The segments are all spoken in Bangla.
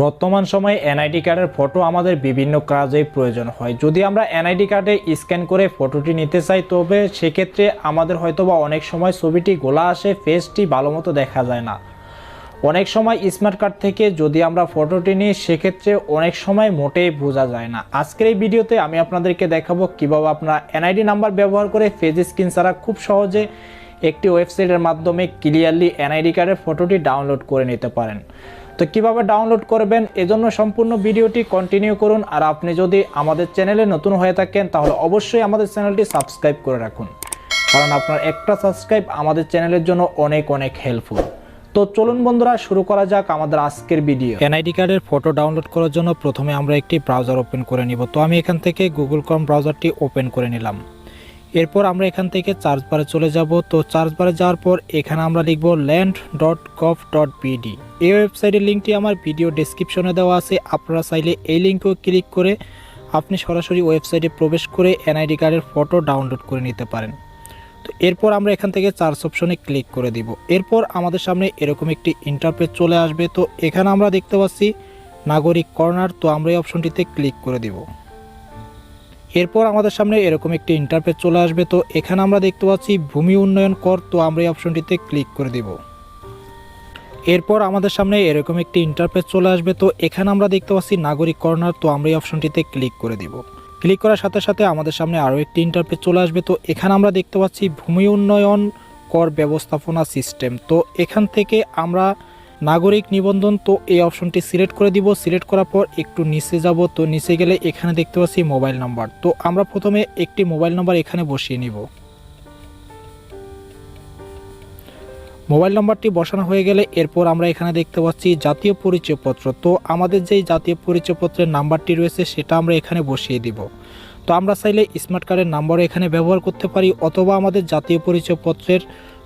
বর্তমান সময়ে এনআইডি কার্ডের ফটো আমাদের বিভিন্ন কাজে প্রয়োজন হয়। যদি আমরা এনআইডি কার্ডে স্ক্যান করে ফটোটি নিতে চাই, তবে সেক্ষেত্রে আমাদের হয়তোবা অনেক সময় ছবিটি গোলা আসে ফেসটি ভালো মতো দেখা যায় না। অনেক সময় স্মার্ট কার্ড থেকে যদি আমরা ফটোটি নিই, সেক্ষেত্রে অনেক সময় মোটেই বোঝা যায় না। আজকের এই ভিডিওতে আমি আপনাদেরকে দেখাবো কীভাবে আপনারা এনআইডি নাম্বার ব্যবহার করে ফেজ স্ক্রিন ছাড়া খুব সহজে একটি ওয়েবসাইটের মাধ্যমে ক্লিয়ারলি এনআইডি কার্ডের ফটোটি ডাউনলোড করে নিতে পারেন। তো কীভাবে ডাউনলোড করবেন? এজন্য সম্পূর্ণ ভিডিওটি কন্টিনিউ করুন। আর আপনি যদি আমাদের চ্যানেলে নতুন হয়ে থাকেন, তাহলে অবশ্যই আমাদের চ্যানেলটি সাবস্ক্রাইব করে রাখুন। কারণ আপনার একটা সাবস্ক্রাইব আমাদের চ্যানেলের জন্য অনেক অনেক হেল্পফুল তো চলুন বন্ধুরা, শুরু করা যাক আমাদের আজকের ভিডিও এনআইডি কার্ডের ফটো ডাউনলোড করার জন্য প্রথমে আমরা একটি ব্রাউজার ওপেন করে নিব। তো আমি এখান থেকে গুগল ক্রম ব্রাউজারটি ওপেন করে নিলাম। এরপর আমরা এখান থেকে চার্জ বারে চলে যাব। তো চার্জ বারে যাওয়ার পর এখানে আমরা লিখব land dot gov dot BD এই ওয়েবসাইটের লিঙ্কটি আমার ভিডিও ডেসক্রিপশনে দেওয়া আছে। আপনারা চাইলে এই লিঙ্কেও ক্লিক করে আপনি সরাসরি ওয়েবসাইটে প্রবেশ করে এনআইডি কার্ডের ফটো ডাউনলোড করে নিতে পারেন। তো এরপর আমরা এখান থেকে চার্জ অপশনে ক্লিক করে দিব। এরপর আমাদের সামনে এরকম একটি ইন্টারপ্রেট চলে আসবে। তো এখানে আমরা দেখতে পাচ্ছি নাগরিক কর্নার। তো আমরা এই অপশনটিতে ক্লিক করে দিব। এরপর আমাদের সামনে এরকম একটি ইন্টারফেস চলে আসবে। তো এখানে আমরা দেখতে পাচ্ছি ভূমি উন্নয়ন কর। তো আমরা এই অপশনটিতে ক্লিক করে দিব। এরপর আমাদের সামনে এরকম একটি ইন্টারফেস চলে আসবে। তো এখানে আমরা দেখতে পাচ্ছি নাগরিক কর্নার। তো আমরা এই অপশনটিতে ক্লিক করে দিব। ক্লিক করার সাথে সাথে আমাদের সামনে আরও একটি ইন্টারফেস চলে আসবে। তো এখানে আমরা দেখতে পাচ্ছি ভূমি উন্নয়ন কর ব্যবস্থাপনা সিস্টেম তো এখান থেকে আমরা নাগরিক নিবন্ধন, তো এই অপশনটি সিলেক্ট করে দিব। সিলেক্ট করার পর একটু নিচে যাব, তো নিচে গেলে এখানে দেখতে পাচ্ছি মোবাইল নাম্বার। তো আমরা প্রথমে একটি মোবাইল নাম্বার এখানে বসিয়ে নিব। মোবাইল নাম্বারটি বসানো হয়ে গেলে এরপর আমরা এখানে দেখতে পাচ্ছি জাতীয় পরিচয়পত্র। তো আমাদের যেই জাতীয় পরিচয়পত্রের নাম্বারটি রয়েছে, সেটা আমরা এখানে বসিয়ে দিব। তো আমরা চাইলে স্মার্ট কার্ডের নাম্বারও এখানে ব্যবহার করতে পারি অথবা আমাদের জাতীয় পরিচয়পত্রের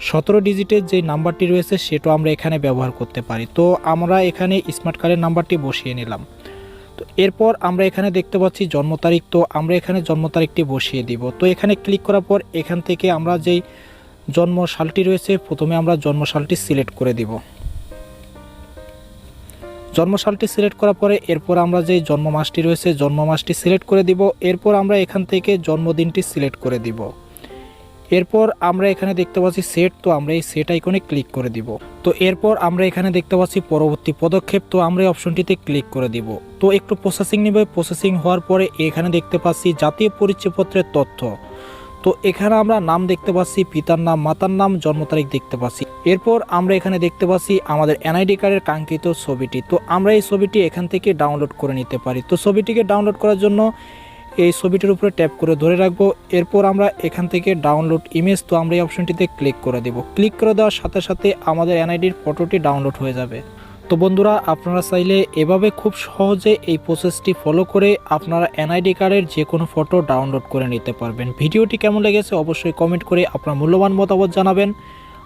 সতেরো ডিজিটের যে নাম্বারটি রয়েছে সেটাও আমরা এখানে ব্যবহার করতে পারি। তো আমরা এখানে স্মার্ট কার্ডের নাম্বারটি বসিয়ে নিলাম। তো এরপর আমরা এখানে দেখতে পাচ্ছি জন্ম তারিখ। তো আমরা এখানে জন্ম তারিখটি বসিয়ে দিব। তো এখানে ক্লিক করার পর এখান থেকে আমরা যেই জন্ম সালটি রয়েছে প্রথমে আমরা জন্ম সালটি সিলেক্ট করে দিব। জন্ম সালটি সিলেক্ট করার পরে এরপর আমরা যে জন্ম মাসটি রয়েছে জন্ম মাসটি সিলেক্ট করে দিব। এরপর আমরা এখান থেকে জন্মদিনটি সিলেক্ট করে দিব। এরপর আমরা এখানে দেখতে পাচ্ছি সেট, তো আমরা এই সেট আইকনে ক্লিক করে দিব। তো এরপর আমরা এখানে দেখতে পাচ্ছি পরবর্তী পদক্ষেপ, তো আমরা এই অপশনটিতে ক্লিক করে দিব। তো একটু প্রসেসিং নেবে। প্রসেসিং হওয়ার পরে এখানে দেখতে পাচ্ছি জাতীয় পরিচয়পত্রের তথ্য। তো এখানে আমরা নাম দেখতে পাচ্ছি, পিতার নাম, মাতার নাম, জন্ম তারিখ দেখতে পাচ্ছি। এরপর আমরা এখানে দেখতে পাচ্ছি আমাদের এনআইডি কার্ডের কাঙ্ক্ষিত ছবিটি। তো আমরা এই ছবিটি এখান থেকে ডাউনলোড করে নিতে পারি। তো ছবিটিকে ডাউনলোড করার জন্য এই ছবিটির উপরে ট্যাপ করে ধরে রাখব। এরপর আমরা এখান থেকে ডাউনলোড ইমেজ তো আমরা এই অপশনটিতে ক্লিক করে দেব। ক্লিক করে দেওয়ার সাথে সাথে আমাদের এনআইডির ফটোটি ডাউনলোড হয়ে যাবে। তো বন্ধুরা, আপনারা চাইলে এভাবে খুব সহজে এই প্রসেসটি ফলো করে আপনারা এনআইডি কার্ডের যে কোনো ফটো ডাউনলোড করে নিতে পারবেন। ভিডিওটি কেমন লেগেছে অবশ্যই কমেন্ট করে আপনার মূল্যবান মতামত জানাবেন।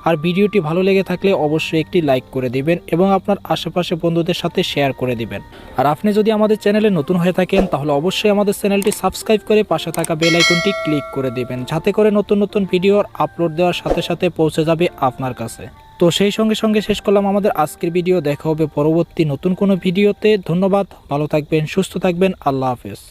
আর ভিডিওটি ভালো লেগে থাকলে অবশ্যই একটি লাইক করে দিবেন এবং আপনার আশেপাশে বন্ধুদের সাথে শেয়ার করে দিবেন। আর আপনি যদি আমাদের চ্যানেলে নতুন হয়ে থাকেন, তাহলে অবশ্যই আমাদের চ্যানেলটি সাবস্ক্রাইব করে পাশে থাকা বেল আইকনটি ক্লিক করে দিবেন, যাতে করে নতুন নতুন ভিডিওর আপলোড দেওয়ার সাথে সাথে পৌঁছে যাবে আপনার কাছে। তো সেই সঙ্গে সঙ্গে শেষ করলাম আমাদের আজকের ভিডিও। দেখা হবে পরবর্তী নতুন কোনো ভিডিওতে। ধন্যবাদ, ভালো থাকবেন, সুস্থ থাকবেন, আল্লাহ হাফেজ।